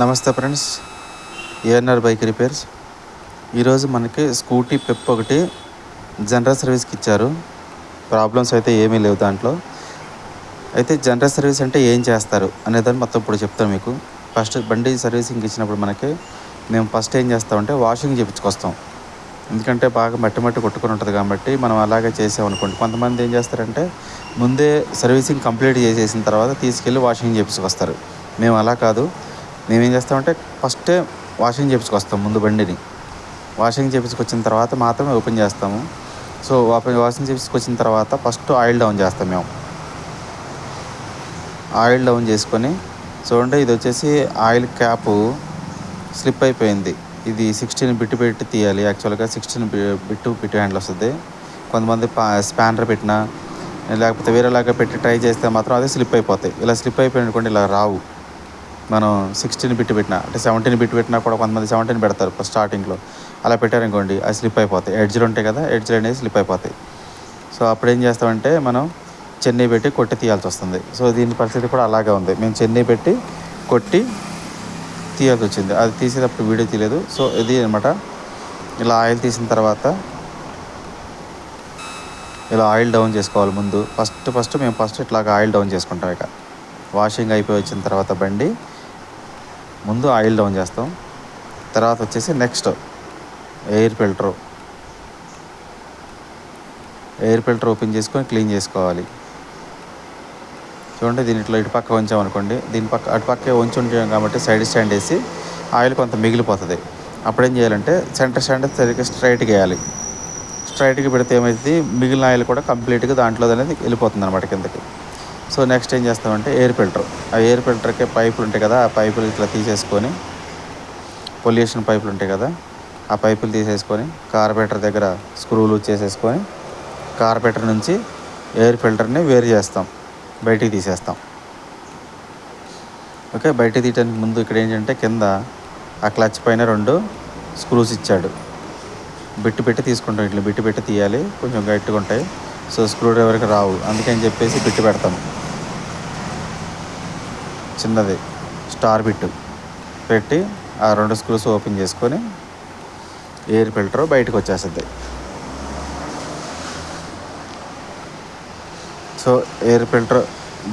నమస్తే friends ANR bike repairs. ఈరోజు మనకి స్కూటీ పెప్ ఒకటి జనరల్ సర్వీస్కి ఇచ్చారు. ప్రాబ్లమ్స్ అయితే ఏమీ లేవు దాంట్లో. అయితే జనరల్ సర్వీస్ అంటే ఏం చేస్తారు అనేదాన్ని మొత్తం ఇప్పుడు చెప్తాను మీకు. ఫస్ట్ బండి సర్వీసింగ్ ఇచ్చినప్పుడు మనకి మేము ఫస్ట్ ఏం చేస్తామంటే వాషింగ్ చేయించుకొస్తాం ఎందుకంటే బాగా మట్టి మట్టి కొట్టుకొని ఉంటుంది కాబట్టి మనం అలాగే చేసామనుకోండి కొంతమంది ఏం చేస్తారంటే ముందే సర్వీసింగ్ కంప్లీట్ చేసేసిన తర్వాత తీసుకెళ్ళి వాషింగ్ చేయించుకొస్తారు మేము అలా కాదు. మేమేం చేస్తామంటే ఫస్టే వాషింగ్ చేపించుకొస్తాం ముందు బండిని. వాషింగ్ చేపించుకొచ్చిన తర్వాత మాత్రమే ఓపెన్ చేస్తాము. సో వాషింగ్ చేపించుకొచ్చిన తర్వాత ఫస్ట్ ఆయిల్ డౌన్ చేస్తాం మేము. ఆయిల్ డౌన్ చేసుకొని చూడండి ఇది వచ్చేసి ఆయిల్ క్యాప్ స్లిప్ అయిపోయింది. ఇది సిక్స్టీన్ బిట్టు పెట్టి తీయాలి. యాక్చువల్గా సిక్స్టీన్ బిట్టు బిట్టు హ్యాండిల్ వస్తుంది. కొంతమంది పా స్పానర్ పెట్టినా లేకపోతే వేరేలాగా పెట్టి ట్రై చేస్తే మాత్రం అదే స్లిప్ అయిపోతాయి. ఇలా స్లిప్ అయిపోయినటువంటి ఇలా రావు. మనం సిక్స్టీన్ బిట్ పెట్టినా అంటే సెవెంటీన్ బిట్ పెట్టినా కూడా కొంతమంది సెవెంటీన్ పెడతారు స్టార్టింగ్లో అలా పెట్టారనుకోండి అది స్లిప్ అయిపోతాయి. ఎడ్జ్లు ఉంటాయి కదా ఎడ్జ్లు అనేవి స్లిప్ అయిపోతాయి. సో అప్పుడు ఏం చేస్తామంటే మనం చెన్నై పెట్టి కొట్టి తీయాల్సి వస్తుంది. సో దీని పరిస్థితి కూడా అలాగే ఉంది. మేము చెన్నై పెట్టి కొట్టి తీయాల్సి వచ్చింది. అది తీసేటప్పుడు వీడియో తీయలేదు. సో ఇది అనమాట ఇలా ఆయిల్ తీసిన తర్వాత ఇలా ఆయిల్ డౌన్ చేసుకోవాలి ముందు. ఫస్ట్ ఫస్ట్ మేము ఫస్ట్ ఇట్లాగ ఆయిల్ డౌన్ చేసుకుంటాం ఇక. వాషింగ్ అయిపోయి వచ్చిన తర్వాత బండి ముందు ఆయిల్ డౌన్ చేస్తాం. తర్వాత వచ్చేసి next air filter. Air filter open చేసుకొని క్లీన్ చేసుకోవాలి. చూడండి దీని ఇట్లా ఇటు పక్క ఉంచామనుకోండి దీని పక్క అటు పక్కే ఉంచి ఉంటాం కాబట్టి సైడ్ స్టాండ్ వేసి ఆయిల్ కొంత మిగిలిపోతుంది. అప్పుడు ఏం చేయాలంటే సెంటర్ స్టాండ్ సరిగ్గా స్ట్రైట్గా వేయాలి. స్ట్రైట్గా పెడితే ఏమైంది మిగిలిన ఆయిల్ కూడా కంప్లీట్గా దాంట్లో అనేది వెళ్ళిపోతుంది అనమాట కిందకి. సో నెక్స్ట్ ఏం చేస్తామంటే ఎయిర్ ఫిల్టర్. ఆ ఎయిర్ ఫిల్టర్కి పైపులు ఉంటాయి కదా ఆ పైపులు ఇట్లా తీసేసుకొని పొల్యూషన్ పైపులు ఉంటాయి కదా ఆ పైపులు తీసేసుకొని కార్పెటర్ దగ్గర స్క్రూలు చేసేసుకొని కార్పెటర్ నుంచి ఎయిర్ ఫిల్టర్ని వేరు చేస్తాం బయటికి తీసేస్తాం. ఓకే బయటికి తీయడానికి ముందు ఇక్కడ ఏంటంటే కింద ఆ క్లచ్ పైన రెండు స్క్రూస్ ఇచ్చాడు. బిట్టు పెట్టి తీసుకుంటాం ఇట్లా బిట్టు పెట్టి తీయాలి కొంచెం గట్టిగా ఉంటాయి. సో స్క్రూ డ్రైవర్కి రావు అందుకని చెప్పేసి బిట్టు పెడతాం. చిన్నది స్టార్ బిట్టు పెట్టి ఆ రెండు స్క్రూస్ ఓపెన్ చేసుకొని ఎయిర్ ఫిల్టర్ బయటకు వచ్చేస్తుంది. సో ఎయిర్ ఫిల్టర్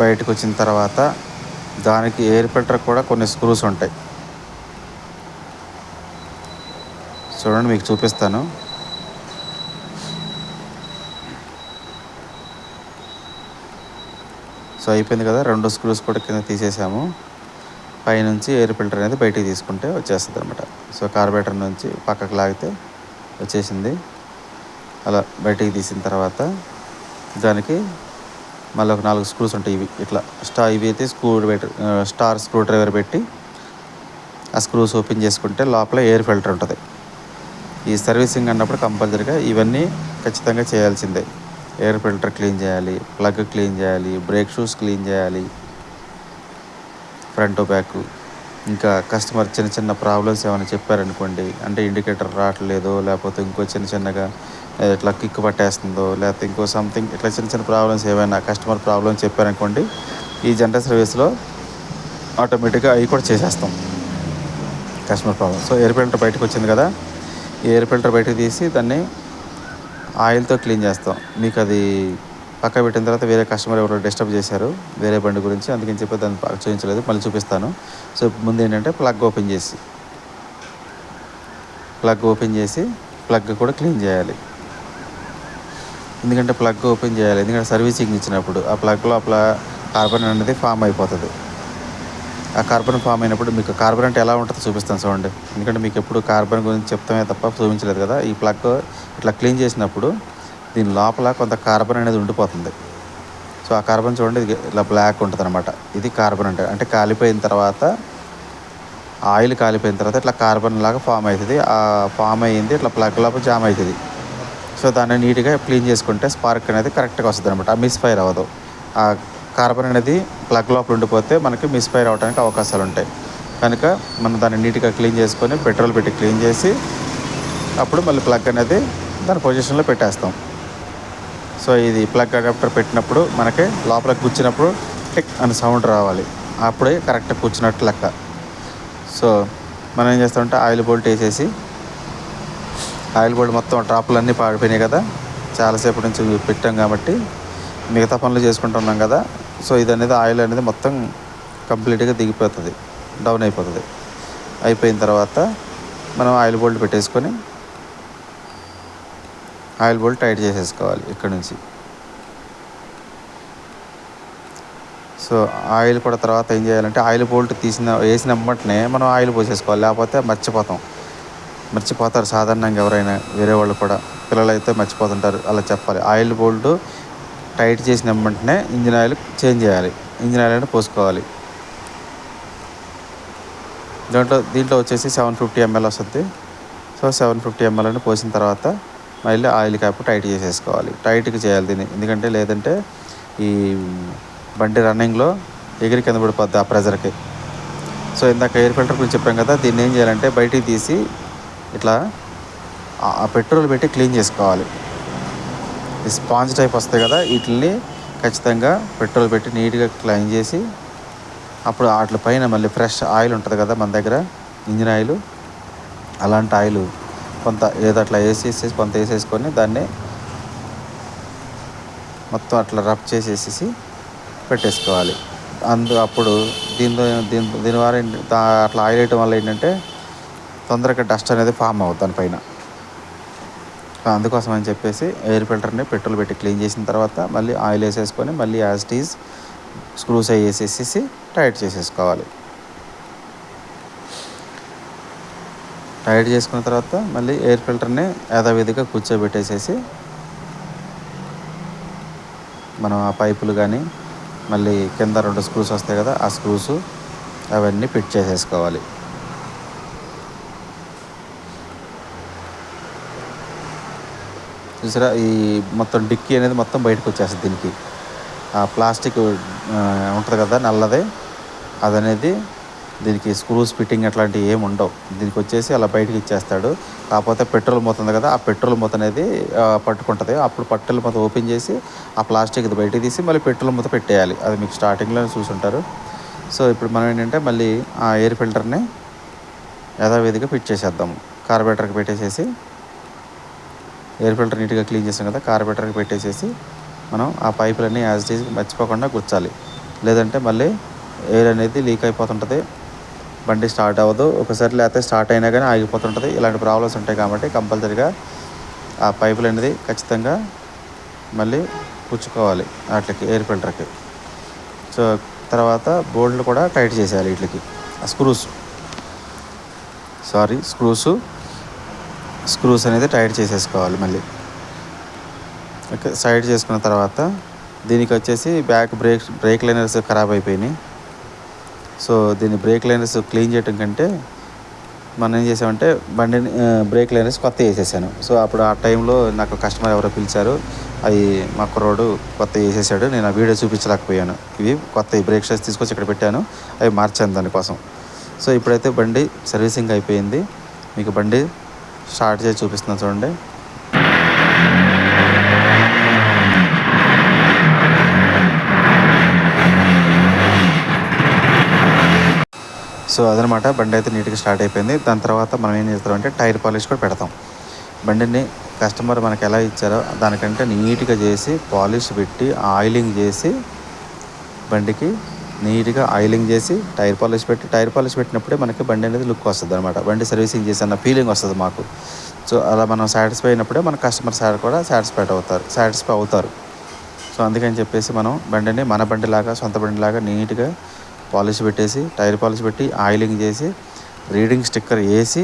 బయటకు వచ్చిన తర్వాత దానికి ఎయిర్ ఫిల్టర్ కూడా కొన్ని స్క్రూస్ ఉంటాయి. చూడండి మీకు చూపిస్తాను. సో అయిపోయింది కదా రెండు స్క్రూస్ కూడా కింద తీసేసాము. పైనుంచి ఎయిర్ ఫిల్టర్ అనేది బయటికి తీసుకుంటే వచ్చేస్తుంది అనమాట సో కార్బేటర్ నుంచి పక్కకు లాగితే వచ్చేసింది. అలా బయటికి తీసిన తర్వాత దానికి మళ్ళీ ఒక నాలుగు స్క్రూస్ ఉంటాయి ఇవి. ఇట్లా స్టా ఇవి అయితే స్క్రూ స్టార్ స్క్రూ డ్రైవర్ పెట్టి ఆ స్క్రూస్ ఓపెన్ చేసుకుంటే లోపల ఎయిర్ ఫిల్టర్ ఉంటుంది. ఈ సర్వీసింగ్ అన్నప్పుడు కంపల్సరీగా ఇవన్నీ ఖచ్చితంగా చేయాల్సిందే. ఎయిర్ ఫిల్టర్ క్లీన్ చేయాలి ప్లగ్ క్లీన్ చేయాలి బ్రేక్ షూస్ క్లీన్ చేయాలి ఫ్రంట్ బ్యాక్. ఇంకా కస్టమర్ చిన్న చిన్న ప్రాబ్లమ్స్ ఏమైనా చెప్పారనుకోండి అంటే ఇండికేటర్ రావట్లేదు లేకపోతే ఇంకో చిన్న చిన్నగా ఇట్లా కిక్ పట్టేస్తుందో లేకపోతే ఇంకో సంథింగ్ ఇట్లా చిన్న చిన్న ప్రాబ్లమ్స్ ఏమైనా కస్టమర్ ప్రాబ్లమ్స్ చెప్పారనుకోండి ఈ జనరల్ సర్వీస్లో ఆటోమేటిక్గా అవి కూడా చేసేస్తాం. Customer problem. So air filter బయటకు వచ్చింది కదా ఈ ఎయిర్ ఫిల్టర్ బయటకు తీసి దాన్ని ఆయిల్తో క్లీన్ చేస్తాం. మీకు అది పక్క పెట్టిన తర్వాత వేరే కస్టమర్ ఎవరో డిస్టర్బ్ చేశారు వేరే బండి గురించి అందుకని చెప్పి దాన్ని చూపించలేదు మళ్ళీ చూపిస్తాను. సో ముందు ఏంటంటే ప్లగ్ ఓపెన్ చేసి ప్లగ్ ఓపెన్ చేసి ప్లగ్ కూడా క్లీన్ చేయాలి. ఎందుకంటే ప్లగ్ ఓపెన్ చేయాలి ఎందుకంటే సర్వీసింగ్ ఇచ్చినప్పుడు ఆ ప్లగ్ లోపల కార్బన్ అనేది ఫామ్ అయిపోతుంది. ఆ కార్బన్ ఫామ్ అయినప్పుడు మీకు కార్బన్ అంటే ఎలా ఉంటుందో చూపిస్తాను చూడండి. ఎందుకంటే మీకు ఎప్పుడు కార్బన్ గురించి చెప్తామే తప్ప చూపించలేదు కదా. ఈ ప్లగ్ ఇట్లా క్లీన్ చేసినప్పుడు దీని లోపల కొంత కార్బన్ అనేది ఉండిపోతుంది. సో ఆ కార్బన్ చూడండి ఇలా బ్లాక్ ఉంటుంది అనమాట ఇది కార్బన్ అంటే అంటే కాలిపోయిన తర్వాత ఆయిల్ కాలిపోయిన తర్వాత ఇట్లా కార్బన్ లాగా ఫామ్ అవుతుంది. ఆ ఫామ్ అయ్యింది ఇట్లా ప్లగ్ లోపల జామ్ అవుతుంది. సో దాన్ని నీట్గా క్లీన్ చేసుకుంటే స్పార్క్ అనేది కరెక్ట్గా వస్తుంది అనమాట మిస్ఫైర్ అవ్వదు. కార్బన్ అనేది ప్లగ్ లోపల ఉండిపోతే మనకి మిస్ఫైర్ అవడానికి అవకాశాలు ఉంటాయి. కనుక మనం దాన్ని నీట్గా క్లీన్ చేసుకొని పెట్రోల్ పెట్టి క్లీన్ చేసి అప్పుడు మళ్ళీ ప్లగ్ అనేది దాని పొజిషన్లో పెట్టేస్తాం. సో ఇది ప్లగ్ అడాప్టర్ పెట్టినప్పుడు మనకి లోపల కూర్చున్నప్పుడు టిక్ అని సౌండ్ రావాలి. అప్పుడే కరెక్ట్ కూర్చున్నట్టు లెక్క. సో మనం ఏం చేస్తామంటే ఆయిల్ బోల్ట్ వేసేసి ఆయిల్ బోల్ట్ మొత్తం డ్రాపులన్నీ పాడిపోయినాయి కదా. చాలాసేపు నుంచి పెట్టాం కాబట్టి మిగతా పనులు చేసుకుంటున్నాం కదా. సో ఇది అనేది ఆయిల్ అనేది మొత్తం కంప్లీట్గా దిగిపోతుంది డౌన్ అయిపోతుంది. అయిపోయిన తర్వాత మనం ఆయిల్ బోల్ట్ పెట్టేసుకొని ఆయిల్ బోల్ట్ టైట్ చేసేసుకోవాలి ఇక్కడ నుంచి. సో ఆయిల్ కూడా తర్వాత ఏం చేయాలంటే ఆయిల్ బోల్ట్ తీసిన వేసిన వెంటనే మనం ఆయిల్ పోసేసుకోవాలి లేకపోతే మర్చిపోతాం. మర్చిపోతారు సాధారణంగా ఎవరైనా వేరే వాళ్ళు కూడా పిల్లలు అయితే మర్చిపోతుంటారు అలా చెప్పాలి. ఆయిల్ బోల్ట్ టైట్ చేసిన వెంటనే ఇంజిన్ ఆయిల్ చేంజ్ చేయాలి. ఇంజిన్ ఆయిల్ అంటే పోసుకోవాలి. దాంట్లో దీంట్లో వచ్చేసి సెవెన్ ఫిఫ్టీ ఎంఎల్ వస్తుంది. సో సెవెన్ ఫిఫ్టీ ఎంఎల్ అని పోసిన తర్వాత మళ్ళీ ఆయిల్ క్యాప్ టైట్ చేసేసుకోవాలి. టైట్గా చేయాలి దీన్ని. ఎందుకంటే లేదంటే ఈ బండి రన్నింగ్లో ఎగిరి కింద పడిపోద్ది ఆ ప్రెజర్కి. సో ఇందాక ఎయిర్ ఫిల్టర్ గురించి చెప్పాం కదా దీన్ని ఏం చేయాలంటే బయటికి తీసి ఇట్లా ఆ పెట్రోల్ పెట్టి క్లీన్ చేసుకోవాలి. ఈ స్పాంజ్ టైప్ వస్తాయి కదా వీటిని ఖచ్చితంగా పెట్రోల్ పెట్టి నీట్గా క్లైన్ చేసి అప్పుడు వాటి పైన మళ్ళీ ఫ్రెష్ ఆయిల్ ఉంటుంది కదా మన దగ్గర ఇంజిన్ ఆయిల్. అలాంటి ఆయిల్ కొంత ఏదో అట్లా వేసేసి కొంత వేసేసుకొని దాన్ని మొత్తం అట్లా రబ్ చేసేసి పెట్టేసుకోవాలి. అందు అప్పుడు దీంతో దీని దీని ద్వారా ఏంటి- అట్లా ఆయిల్ వేయటం వల్ల ఏంటంటే తొందరగా డస్ట్ అనేది ఫామ్ అవుతుంది దానిపైన. అందుకోసం అని చెప్పేసి ఎయిర్ ఫిల్టర్ని పెట్రోల్ పెట్టి క్లీన్ చేసిన తర్వాత మళ్ళీ ఆయిల్ వేసేసుకొని మళ్ళీ యాజ్ టీజ్ స్క్రూస్ అవి వేసేసేసి టైట్ చేసేసుకోవాలి. టైట్ చేసుకున్న తర్వాత మళ్ళీ ఎయిర్ ఫిల్టర్ని యథావిధిగా కూర్చోబెట్టేసేసి మనం ఆ పైపులు కానీ మళ్ళీ కింద రెండు స్క్రూస్ వస్తాయి కదా ఆ స్క్రూస్ అవన్నీ ఫిట్ చేసేసుకోవాలి. చూసారా? ఈ మొత్తం డిక్కీ అనేది మొత్తం బయటకు వచ్చేస్తుంది దీనికి. ఆ ప్లాస్టిక్ ఉంటుంది కదా నల్లదే. అదనేది దీనికి స్క్రూస్ ఫిట్టింగ్ అట్లాంటివి ఏమి ఉండవు. దీనికి వచ్చేసి అలా బయటకు ఇచ్చేస్తాడు. కాకపోతే పెట్రోల్ మూత ఉంది కదా ఆ పెట్రోల్ మూత అనేది పట్టుకుంటుంది. అప్పుడు పెట్రోల్ మూత ఓపెన్ చేసి ఆ ప్లాస్టిక్ ఇది బయటకి తీసి మళ్ళీ పెట్రోల్ మూత పెట్టేయాలి. అది మీకు స్టార్టింగ్లో చూసుంటారు. సో ఇప్పుడు మనం ఏంటంటే మళ్ళీ ఆ ఎయిర్ ఫిల్టర్ని యథావిధిగా ఫిట్ చేసేద్దాము. కార్బేటర్కి పెట్టేసేసి ఎయిర్ ఫిల్టర్ నీట్గా క్లీన్ చేసాం కదా కార్బేటర్కి పెట్టేసేసి మనం ఆ పైపులన్నీ యాజ్ ఇట్ ఈజ్ మర్చిపోకుండా గుచ్చాలి. లేదంటే మళ్ళీ ఎయిర్ అనేది లీక్ అయిపోతుంటుంది బండి స్టార్ట్ అవ్వదు. ఒకసారి లేకపోతే స్టార్ట్ అయినా కానీ ఆగిపోతుంటుంది. ఇలాంటి ప్రాబ్లమ్స్ ఉంటాయి కాబట్టి కంపల్సరీగా ఆ పైపులు అనేది ఖచ్చితంగా మళ్ళీ పుచ్చుకోవాలి వాటికి ఎయిర్ ఫిల్టర్కి. సో తర్వాత బోల్డ్లు కూడా టైట్ చేసేయాలి వీటికి. ఆ స్క్రూస్. Sorry screws. స్క్రూస్ అనేది టైట్ చేసేసుకోవాలి మళ్ళీ. ఓకే సైడ్ చేసుకున్న తర్వాత దీనికి వచ్చేసి బ్యాక్ బ్రేక్ బ్రేక్ లైనర్స్ ఖరాబ్ అయిపోయినాయి. సో దీన్ని బ్రేక్ లైనర్స్ క్లీన్ చేయడం కంటే మనం ఏం చేసామంటే బండిని బ్రేక్ లైనర్స్ కొత్త వేసేసాను సో అప్పుడు ఆ టైంలో నాకు కస్టమర్ ఎవరో పిలిచారు అవి మా కుర్రోడు కొత్త వేసేసాడు నేను ఆ వీడియో చూపించలేకపోయాను. ఇవి కొత్త బ్రేక్ షాస్ తీసుకొచ్చి ఇక్కడ పెట్టాను అవి మార్చాను దానికోసం. సో ఇప్పుడైతే బండి సర్వీసింగ్ అయిపోయింది. మీకు బండి స్టార్ట్ చేసి చూపిస్తున్నా చూడండి. సో అదనమాట బండి అయితే నీట్గా స్టార్ట్ అయిపోయింది. దాని తర్వాత మనం ఏం చేస్తామంటే టైర్ పాలిష్ కూడా పెడతాం. బండిని కస్టమర్ మనకి ఎలా ఇచ్చారో దానికంటే నీట్గా చేసి పాలిష్ పెట్టి ఆయిలింగ్ చేసి బండికి నీట్గా ఆయిలింగ్ చేసి టైర్ పాలిష్ పెట్టి టైర్ పాలిష్ పెట్టినప్పుడే మనకి బండి అనేది లుక్ వస్తుంది అనమాట బండి సర్వీసింగ్ చేసి అన్న ఫీలింగ్ వస్తుంది మాకు. సో అలా మనం సాటిస్ఫై అయినప్పుడే మన కస్టమర్ సార్ కూడా సాటిస్ఫైడ్ అవుతారు సాటిస్ఫై అవుతారు. సో అందుకని చెప్పేసి మనం బండిని మన బండిలాగా సొంత బండిలాగా నీట్గా పాలిష్ పెట్టేసి టైర్ పాలిష్ పెట్టి ఆయిలింగ్ చేసి రీడింగ్ స్టిక్కర్ వేసి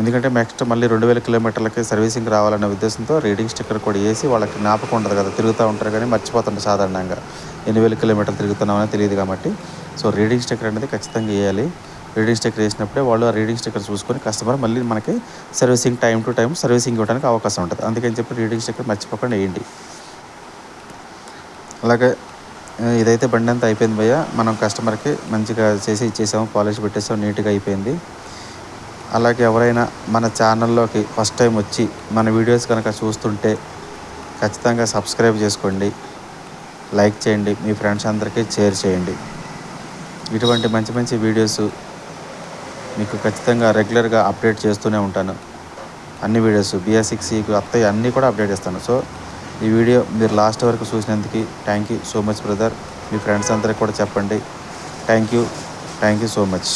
ఎందుకంటే నెక్స్ట్ మళ్ళీ రెండు వేల కిలోమీటర్లకి సర్వీసింగ్ రావాలనే ఉద్దేశంతో రీడింగ్ స్టిక్కర్ కూడా వేసి వాళ్ళకి జ్ఞాపకం ఉండదు కదా తిరుగుతూ ఉంటారు కానీ మర్చిపోతుంటారు సాధారణంగా. ఎన్ని వేల కిలోమీటర్లు తిరుగుతున్నామని తెలియదు కాబట్టి. సో రీడింగ్ స్టిక్కర్ అనేది ఖచ్చితంగా వేయాలి. రీడింగ్ స్టిక్కర్ వేసినప్పుడే వాళ్ళు ఆ రీడింగ్ స్టిక్కర్ చూసుకొని కస్టమర్ మళ్ళీ మనకి servicing time to time servicing ఇవ్వడానికి అవకాశం ఉంటుంది. అందుకని చెప్పి రీడింగ్ స్టిక్కర్ మర్చిపోకుండా వేయండి. అలాగే ఇదైతే బండి అంతా అయిపోయింది భయ్య. మనం కస్టమర్కి మంచిగా చేసి ఇచ్చేసాము పాలిష్ పెట్టేసాము నీట్గా అయిపోయింది. అలాగే ఎవరైనా మన ఛానల్లోకి ఫస్ట్ టైం వచ్చి మన వీడియోస్ కనుక చూస్తుంటే ఖచ్చితంగా సబ్స్క్రైబ్ చేసుకోండి. లైక్ చేయండి. మీ ఫ్రెండ్స్ అందరికీ షేర్ చేయండి. ఇటువంటి మంచి మంచి వీడియోస్ మీకు ఖచ్చితంగా రెగ్యులర్గా అప్డేట్ చేస్తూనే ఉంటాను. అన్ని వీడియోస్ బిఎస్ సిక్స్ అత్తయ్య అన్నీ కూడా అప్డేట్ చేస్తాను. సో ఈ వీడియో మీరు లాస్ట్ వరకు చూసినందుకు thank you so much brother. Me friends అందరికి కూడా చెప్పండి. Thank you thank you so much.